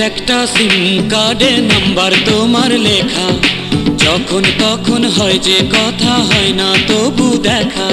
একটা সিম কার্ডে নাম্বার তোমার লেখা। যখন তখন হয় যে কথা হয় না, তবু দেখা।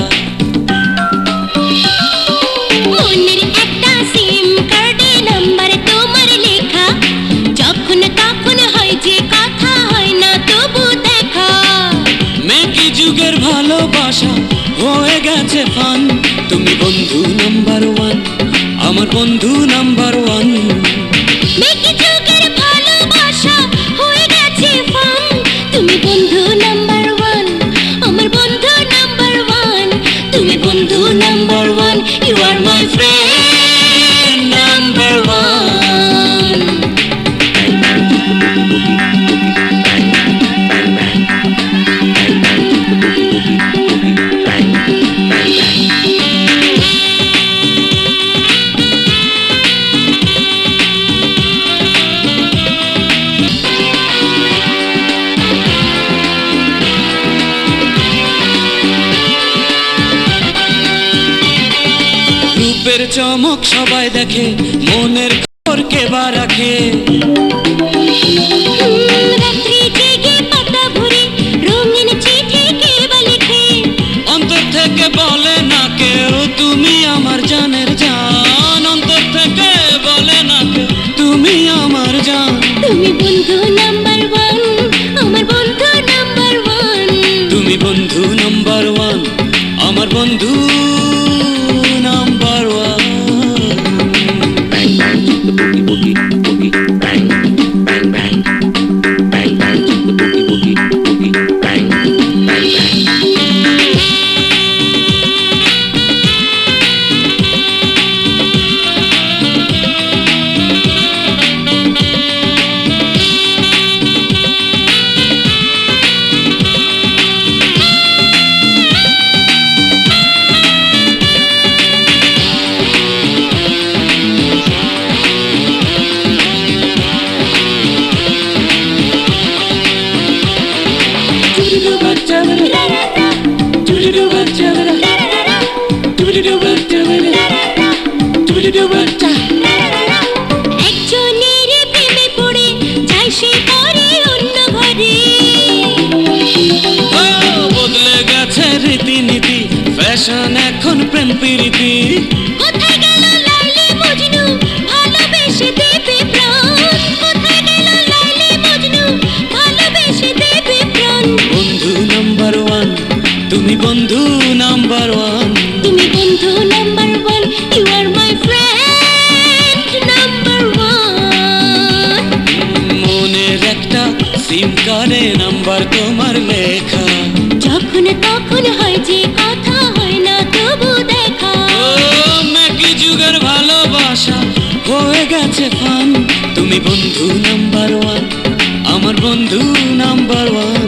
রূপের চমক সবাই দেখে মনের খবর কেবা রাখে? অন্তর থেকে বলে না কেউ তুমি আমার জানের জান। অন্তর থেকে বলে না কেউ তুমি আমার জান। তুমি বন্ধু নাম্বার ওয়ান আমার বন্ধু নাম্বার ওয়ান। তুমি বন্ধু নাম্বার ওয়ান আমার বন্ধু সিম কার্ডে নাম্বার তোমার লেখা। যখন তখন হয় যে কথা হয় না তবু দেখা। ও মেকি যুগের ভালোবাসা হয়ে গেছে ফান তুমি বন্ধু নাম্বার ওয়ান আমার বন্ধু নাম্বার ওয়ান